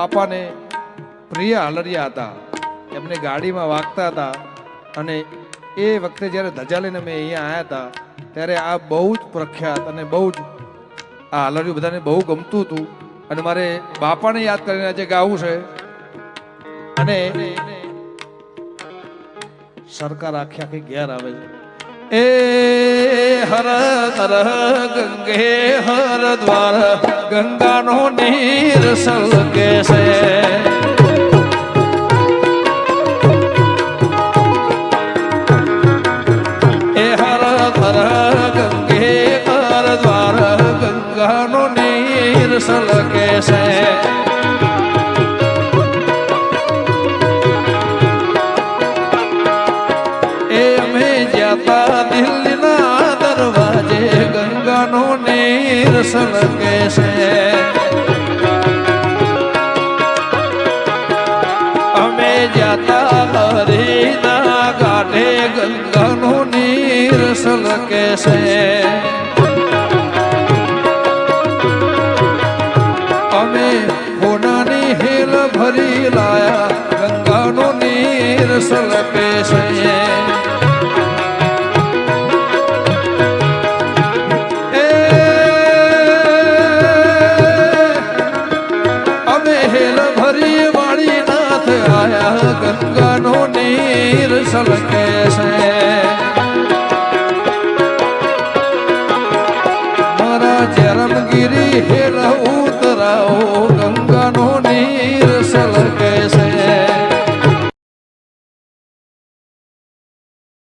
બાપાને પ્રિય હલરિયા હતા. એમને ગાડીમાં વાગતા હતા અને એ વખતે જ્યારે ધજા લઈને મેં અહીંયા આવ્યા હતા, ત્યારે આ બહુ જ પ્રખ્યાત અને બહુ જ આ હલરિયું બધાને બહુ ગમતું હતું. અને મારે બાપાને યાદ કરીને આજે ગાવું છે. અને સરકાર આખી આખી ઘેર આવે છે. એ હર હર ગંગે હર દ્વાર ગંગાનો નીર સલકે છે. એ હર હર ગંગે હર દ્વાર ગંગાનો નીર સલકે છે. દિલ્હીના નીર સલકે અમે જ્યાતા હરીના ગાઢે ગંગાનું નીર સલકે છે. અમે હોનાની હેલ ભરી લાયા, ગંગાનું નીર સલકે છે. ગંગાનો નીર સલકે છે. મારા ચરમગીરી હેલ